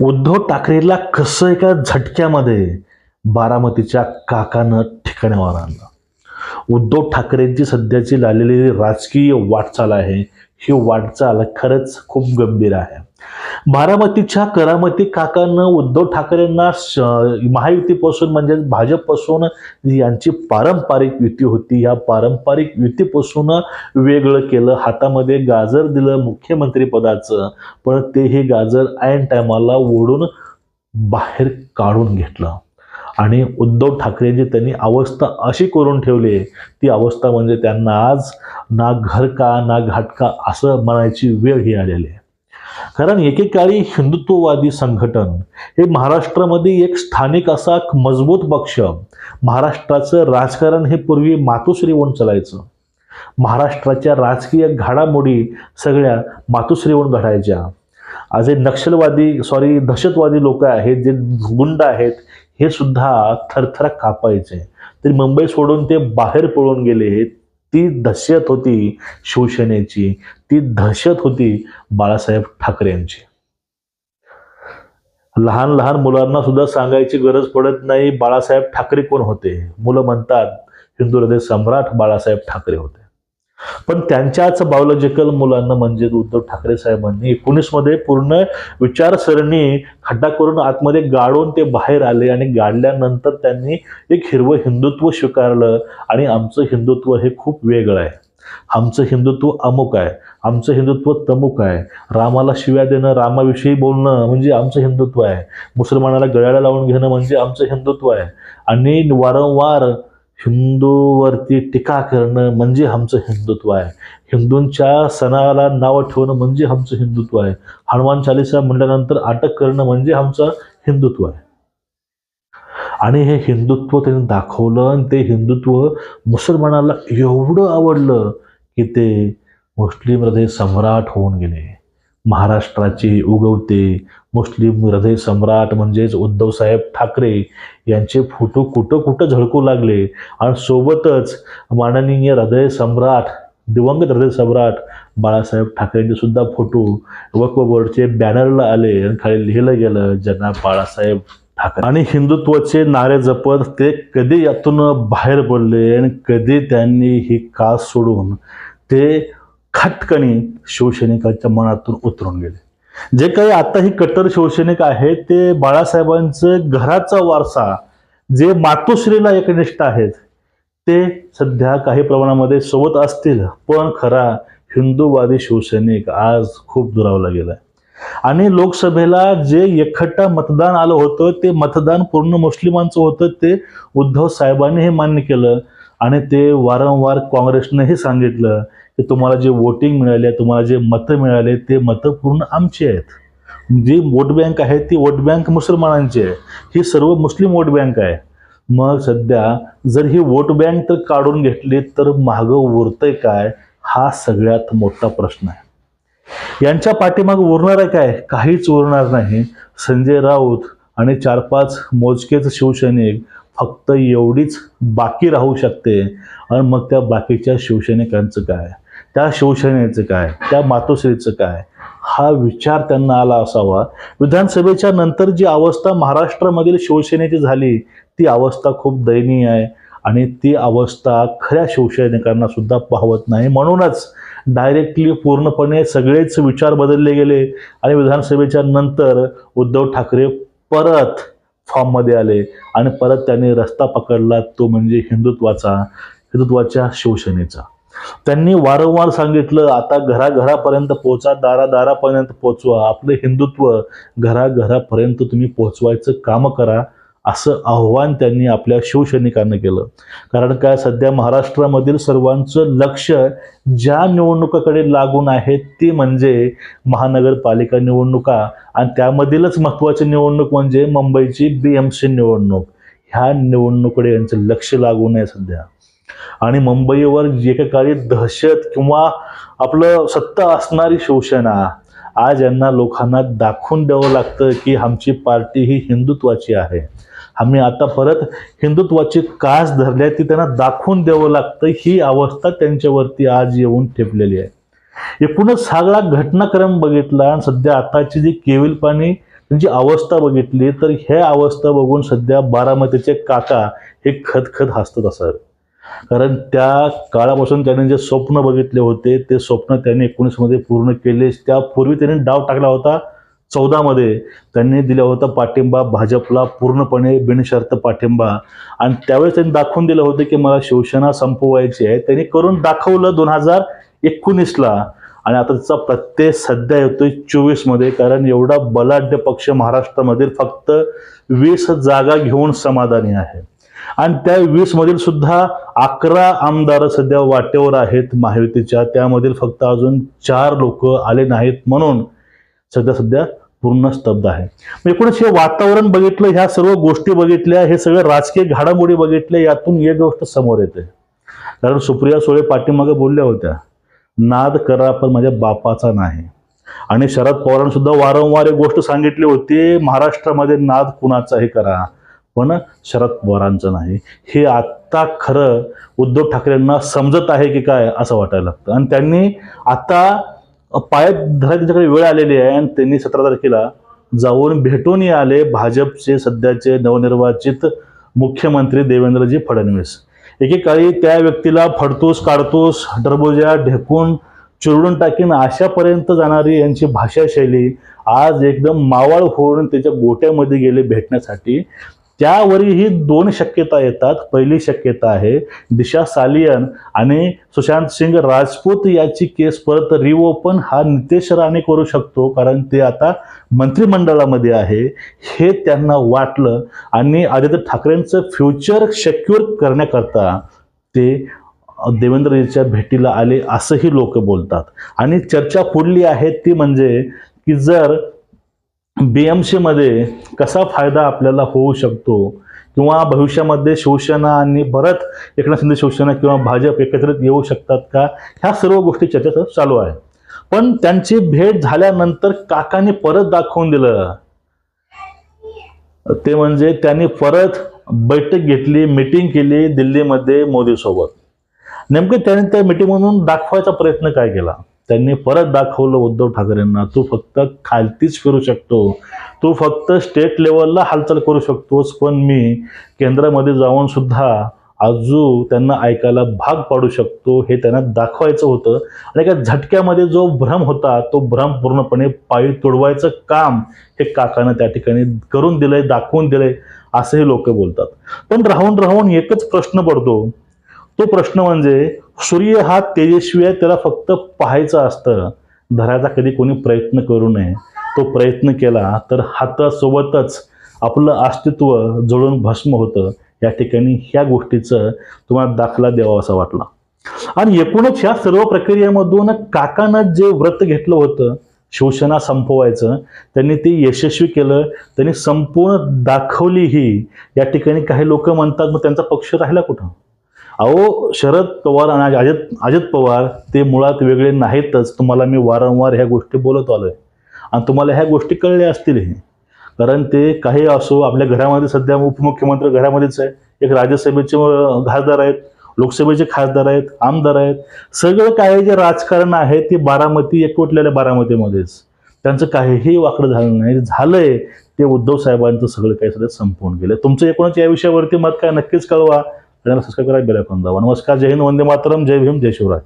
उद्धव ठाकरेला कसं एका झटक्यामध्ये बारामतीच्या काकानं ठिकाणावर आणलं? उद्धव ठाकरेंची सध्याची लागलेली राजकीय वाटचाल आहे. ही वाटचाल खरंच खूप गंभीर आहे. बारामतीच्या करामती काकांना उद्धव ठाकरेंना महायुतीपासून म्हणजे भाजपपासून यांची पारंपरिक युती होती. या पारंपरिक युतीपासून वेगळं केलं. हातामध्ये गाजर दिलं मुख्यमंत्री पदाचं पण ते हे गाजर ऐन टायमाला ओढून बाहेर काढून घेतलं. आणि उद्धव ठाकरेंची त्यांनी अवस्था अशी करून ठेवली ती अवस्था म्हणजे त्यांना आज ना घर का ना घाट का असं म्हणायची वेळ ही आलेली आहे. कारण एकेकाळी हिंदुत्ववादी संघटन हे महाराष्ट्रामध्ये एक स्थानिक असा एक मजबूत पक्ष महाराष्ट्राचं राजकारण हे पूर्वी मातोश्रीवण चालायचं. महाराष्ट्राच्या राजकीय घडामोडी सगळ्या मातोश्रीवण घडायच्या. आज हे नक्षलवादी सॉरी दहशतवादी लोक आहेत जे गुंड आहेत हे सुद्धा थरथर कापायचे. तरी मुंबई सोडून ते बाहेर पळून गेले ती दहशत होती शिवसेनेची ती दहशत होती बाळासाहेब ठाकरे यांची. लहान लहान मुलांना सुद्धा सांगायची गरज पडत नाही बाळासाहेब ठाकरे कोण होते? मुलं म्हणतात हिंदू हृदय सम्राट बाळासाहेब ठाकरे होते. पण त्यांच्याच बायोलॉजिकल मुलांना म्हणजे उद्धव ठाकरे साहेबांनी एकोणीसमध्ये पूर्ण विचारसरणी खड्डा करून आतमध्ये गाडून ते बाहेर आले आणि गाडल्यानंतर त्यांनी एक हिरवं हिंदुत्व स्वीकारलं आणि आमचं हिंदुत्व हे खूप वेगळं आहे. आमचं हिंदुत्व अमुक आहे. आमचं हिंदुत्व तमुक आहे. रामाला शिव्या देणं रामाविषयी बोलणं म्हणजे आमचं हिंदुत्व आहे. मुसलमानाला गळ्याला लावून घेणं म्हणजे आमचं हिंदुत्व आहे. आणि वारंवार हिंदूवरती टीका करणं म्हणजे आमचं हिंदुत्व आहे. हिंदूंच्या सणाला नावं ठेवणं म्हणजे आमचं हिंदुत्व आहे. हनुमान चालिसा म्हटल्यानंतर अटक करणं म्हणजे आमचं हिंदुत्व आहे. आणि हे हिंदुत्व त्यांनी दाखवलं आणि ते हिंदुत्व मुसलमानाला एवढं आवडलं की ते मुस्लिम हृदय सम्राट होऊन गेले. महाराष्ट्राचे उगवते. मुस्लिम हृदय सम्राट म्हणजेच उद्धवसाहेब ठाकरे यांचे फोटो कुठं कुठं झळकू लागले. आणि सोबतच माननीय हृदय सम्राट दिवंगत हृदय सम्राट बाळासाहेब ठाकरेंचे सुद्धा फोटो वक्फ बोर्डचे बॅनरला आले आणि खाली लिहिलं गेलं ज्यांना बाळासाहेब ठाकरे आणि हिंदुत्वाचे नारे जपत ते कधी यातून बाहेर पडले आणि कधी त्यांनी ही कास सोडून ते खटकणी शिवसैनिकांच्या मनातून उतरून गेले. जे काही आता ही कट्टर शिवसैनिक आहेत ते बाळासाहेबांचं घराचा वारसा जे मातोश्रीला एकनिष्ठ आहेत ते सध्या काही प्रमाणामध्ये सोबत असतील. पण खरा हिंदूवादी शिवसैनिक आज खूप दुरावला गेलाय. आणि लोकसभेला जे एकखट्टा मतदान आलं होतं ते मतदान पूर्ण मुस्लिमांचं होतं ते उद्धव साहेबांनी हे मान्य केलं. आणि ते वारंवार काँग्रेसने हे सांगितलं की तुम्हाला जे वोटिंग मिळाले तुम्हाला जे मतं मिळाले ते मतं पूर्ण आमची आहेत. जी वोट बँक आहे ती वोट बँक मुसलमानांची आहे. ही सर्व मुस्लिम वोट बँक आहे. मग सध्या जर ही वोट बँक तर काढून घेतली तर मागं उरतंय काय? हा सगळ्यात मोठा प्रश्न आहे. यांच्या पाठीमागं उरणार आहे काय? काहीच उरणार नाही. संजय राऊत आणि चार पाच मोजकेच शिवसैनिक फक्त एवढीच बाकी राहू शकते. आणि मग त्या बाकीच्या शिवसैनिकांचं काय? त्या शिवसेनेचं काय त्या मातोश्रीचं काय? हा विचार त्यांना आला असावा. विधानसभेच्या नंतर जी अवस्था महाराष्ट्रामधील शिवसेनेची झाली ती अवस्था खूप दयनीय आहे आणि ती अवस्था खऱ्या शिवसैनिकांना सुद्धा पाहवत नाही. म्हणूनच डायरेक्टली पूर्णपणे सगळेच विचार बदलले गेले आणि विधानसभेच्या नंतर उद्धव ठाकरे परत फॉर्ममध्ये आले आणि परत त्यांनी रस्ता पकडला तो म्हणजे हिंदुत्वाचा हिंदुत्वाच्या शिवसेनेचा. त्यांनी वारंवार सांगितलं आता घराघरापर्यंत पोहोचा दारादारापर्यंत पोहोचवा आपलं हिंदुत्व घराघरापर्यंत तुम्ही पोहोचवायचं काम करा असं आव्हान त्यांनी आपल्या शिवसैनिकांना केलं. कारण काय सध्या महाराष्ट्रामधील सर्वांचं लक्ष ज्या निवडणुकाकडे लागून आहे ती म्हणजे महानगरपालिका निवडणुका. आणि त्यामधीलच महत्त्वाची निवडणूक म्हणजे मुंबईची बी एम सी निवडणूक. ह्या निवडणुकीकडे यांचं लक्ष लागून आहे सध्या. आणि मुंबईवर जे काही दहशत किंवा आपलं सत्ता असणारी शिवसेना आज यांना लोकांना दाखवून द्यावं लागतं की आमची पार्टी ही हिंदुत्वाची आहे. आम्ही आता परत हिंदुत्वाची कास धरली आहे ती त्यांना दाखवून द्यावं लागतं. ही अवस्था त्यांच्यावरती आज येऊन ठेपलेली आहे. एकूणच सगळा घटनाक्रम बघितला आणि सध्या आताची जी केविल पाणी त्यांची अवस्था बघितली तर ह्या अवस्था बघून सध्या बारामतीचे काका हे खतखत हसत असावे कारण त्या काळापासून त्यांनी जे स्वप्न बघितले होते ते स्वप्न त्यांनी एकोणीसमध्ये पूर्ण केले. त्यापूर्वी त्यांनी डाव टाकला होता चौदामध्ये त्यांनी दिला होता पाठिंबा भाजपला पूर्णपणे बिनशर्त पाठिंबा. आणि त्यावेळेस त्यांनी दाखवून दिलं होतं की मला शिवसेना संपवायची आहे. त्यांनी करून दाखवलं दोन हजार एकोणीसला आणि आता त्याचा प्रत्यय सध्या येतोय चोवीसमध्ये कारण एवढा बलाढ्य पक्ष महाराष्ट्रामध्ये फक्त वीस जागा घेऊन समाधानी आहे. आणि त्या वीस मधील सुद्धा अकरा आमदार सध्या वाटेवर आहेत महायुतीच्या. त्यामधील फक्त अजून चार लोक आले नाहीत म्हणून सध्या सध्या पूर्ण स्तब्ध आहे. एकूणच हे वातावरण बघितलं ह्या सर्व गोष्टी बघितल्या हे सगळं राजकीय घडामोडी बघितल्या यातून एक गोष्ट समोर येते. कारण सुप्रिया सुळे पाठीमागे बोलल्या होत्या नाद करा पण माझ्या बापाचा नाही. आणि शरद पवारांनी सुद्धा वारंवार एक गोष्ट सांगितली होती महाराष्ट्रामध्ये नाद कुणाचाही करा. पण शरद पवारांचं नाही. हे आत्ता खरं उद्धव ठाकरेंना समजत आहे की काय असं वाटायला लागतं. आणि त्यांनी आता पायात धरायला त्यांच्याकडे वेळ आलेली आहे आणि त्यांनी सतरा तारखेला जाऊन भेटूनही आले भाजपचे सध्याचे नवनिर्वाचित मुख्यमंत्री देवेंद्रजी फडणवीस. एकेकाळी त्या व्यक्तीला फडतूस काढतूस डरबोजा ढेकून चिरडून टाकीन अशापर्यंत जाणारी यांची भाषाशैली आज एकदम मावळ होऊन त्याच्या गोट्यामध्ये गेले भेटण्यासाठी त्यावरही दोन शक्यता येतात. पहिली शक्यता आहे दिशा सालियन आणि सुशांत सिंग राजपूत याची केस परत रिओपन हा नितेश राणे करू शकतो. कारण ते आता मंत्रिमंडळामध्ये आहे. हे त्यांना वाटलं. आणि आदित्य ठाकरेंचं फ्युचर सेक्युअर करण्याकरता ते देवेंद्रजीच्या भेटीला आले असंही लोक बोलतात. आणि चर्चा पुढली आहे ती म्हणजे की जर बी एम सीमध्ये कसा फायदा आपल्याला होऊ शकतो? किंवा भविष्यामध्ये शिवसेना आणि परत एकनाथ शिंदे शिवसेना किंवा भाजप एकत्रित येऊ शकतात का? ह्या सर्व गोष्टी चर्चा चालू आहे. पण त्यांची भेट झाल्यानंतर काकांनी परत दाखवून दिलं. ते म्हणजे त्यांनी परत बैठक घेतली मिटिंग केली दिल्लीमध्ये मोदीसोबत. नेमकं त्यांनी त्या मिटिंगमधून दाखवायचा प्रयत्न काय केला? त्यांनी परत दाखवलं उद्धव ठाकरेंना तू फक्त खालतीच फिरू शकतो. तू फक्त स्टेट लेवलला हालचाल करू शकतोस पण मी केंद्रामध्ये जाऊन सुद्धा आजू त्यांना ऐकायला भाग पाडू शकतो. हे त्यांना दाखवायचं होतं. आणि एका झटक्यामध्ये जो भ्रम होता तो भ्रम पूर्णपणे पायी तोडवायचं काम हे काकानं त्या ठिकाणी करून दिलंय दाखवून दिलंय असंही लोक बोलतात. पण राहून राहून एकच प्रश्न पडतो. तो प्रश्न म्हणजे सूर्य हा तेजस्वी आहे त्याला फक्त पाहायचं असतं. धरायचा कधी कोणी प्रयत्न करू नये. तो प्रयत्न केला तर हातासोबतच आपलं अस्तित्व जळून भस्म होतं. या ठिकाणी ह्या गोष्टीचं तुम्हाला दाखला द्यावा असा वाटला. आणि एकूणच ह्या सर्व प्रक्रियेमधून काकानं जे व्रत घेतलं होतं शिवसेना संपवायचं त्यांनी ते यशस्वी केलं. त्यांनी संपूर्ण दाखवली ही या ठिकाणी काही लोक म्हणतात मग त्यांचा पक्ष राहिला कुठं? अहो शरद पवार आणि अजित अजित पवार ते मुळात वेगळे नाहीतच. तुम्हाला मी वारंवार ह्या गोष्टी बोलत आलो आहे आणि तुम्हाला ह्या गोष्टी कळल्या असतीलही कारण ते काही असो आपल्या घरामध्ये सध्या उपमुख्यमंत्री घरामध्येच आहे. एक राज्यसभेचे खासदार आहेत लोकसभेचे खासदार आहेत आमदार आहेत. सगळं काही जे राजकारण आहे ते बारामती एकवटलेल्या बारामतीमध्येच. त्यांचं काहीही वाकडं झालं नाही. झालंय ते उद्धव साहेबांचं सगळं काही सध्या संपवून गेलं तुमचं एकूणच या विषयावरती मत काय? नक्कीच कळवा. चॅनल सबस्क्राईब करा बेल आयकॉन दाबा. नमस्कार जय हिंद वंदे मातरम जय भीम जय शिवराय.